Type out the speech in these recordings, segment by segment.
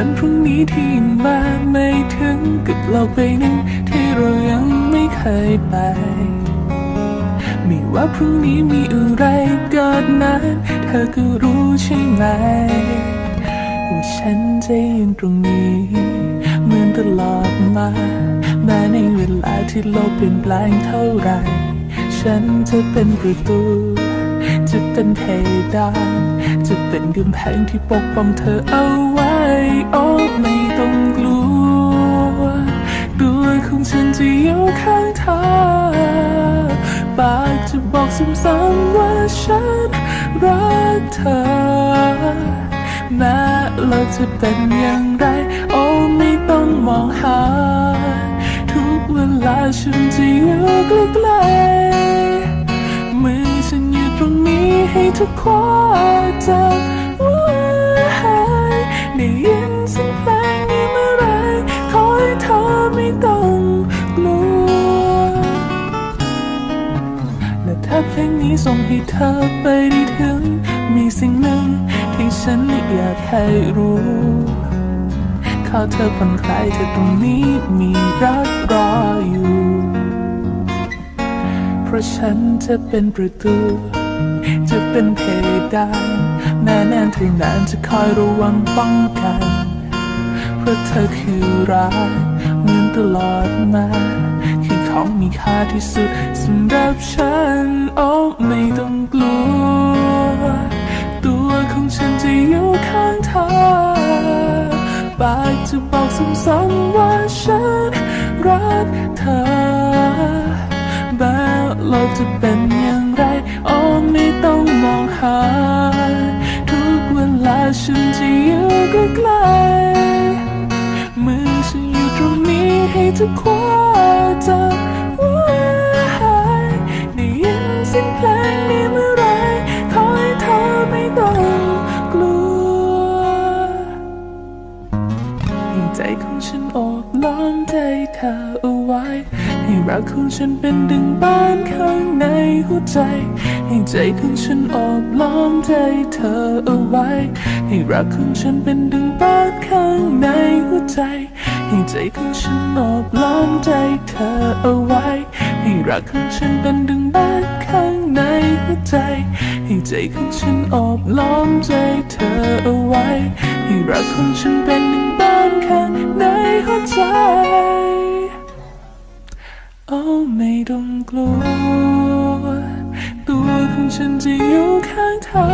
ันพรุ่งนี้ที่มาไม่ถึงกับโลกใบหนึ่งที่เรายังไม่เคยไป ไม่ว่าพรุ่งนี้มีอะไรเกิดนั้นเธอก็รู้ใช่ไหมว่าฉันจะยืนตรงนี้เหมือนตลอดมาแม้ในเวลาที่โลกเปลี่ยนแปลงเท่าไร ฉันจะเป็นประตู จะเป็นเพดาน จะเป็นกำแพงที่ปกป้องเธอเอา โอ้ไม่ต้องกลัวตัวของฉันจะอยู่ข้างเธอปากจะบอกซ้ำๆว่าฉันรักเธอ แม้เราจะเป็นอย่างไร โอ้ไม่ต้องมองหา ทุกเวลาฉันจะอยู่ใกล้ๆมือฉันอยู่ตรงนี้ให้เธอคว้าจับ้ส่งให้เธอไปได้ถึง มีสิ่งหนึ่งที่ฉันอยากให้รู้ขอเธอผ่อนคลายเธอตรงนี้มีรักรออยู่ เพราะฉันจะเป็นประตู จะเป็นเพดานแม้นานเท่านานจะคอยระวังป้องกัน เพราะเธอคือรักเหมือนตลอดมา ของมีค่าที่สุดสำหรับฉัน โอ้ไม่ต้องกลัว ตัวของฉันจะอยู่ข้างเธอปากจะบอกซ้ำๆว่าฉันรักเธอแม้โลกจะเป็นอย่างไร โอ้ไม่ต้องมองหา ทุกเวลาฉันจะอยู่ใกล้ๆมือฉันอยู่ตรงนี้ให้เธอคว้า จับไว้ได้ยินเสียงเพลงนี้เมื่อไรขอให้เธอไม่ต้องกลัวให้ใจของฉันโอบล้อมใจเธอเอาไว้ ให้รักของฉันเป็นดึงบ้านข้างในหัวใจให้ใจของฉันอบล้อมใจเธอเอาไว้ ให้รักของฉันเป็นดึงบ้านข้างในหัวใจ ให้ใจของฉันโอบล้อมใจเธอเอาไว้ ให้รักของฉันเป็นดึงบ้านข้างในหัวใจ ให้ใจของฉันโอบล้อมใจเธอเอาไว้ ให้รักของฉันเป็นหนึ่งบ้านข้างในหัวใจ โอ้ไม่ต้องกลัว ตัวของฉันจะอยู่ข้างเธอ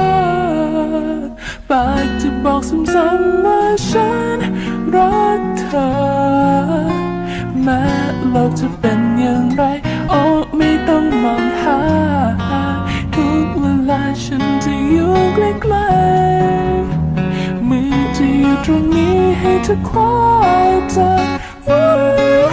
ปากจะบอกซ้ำๆว่าฉันรักเธอ แม้โลกจะเป็นอย่างไร โอ้ไม่ต้องมองหา ทุกเวลาฉันจะอยู่ใกล้ๆมือจะอยู่ตรงนี้ให้เธอคว้าจับ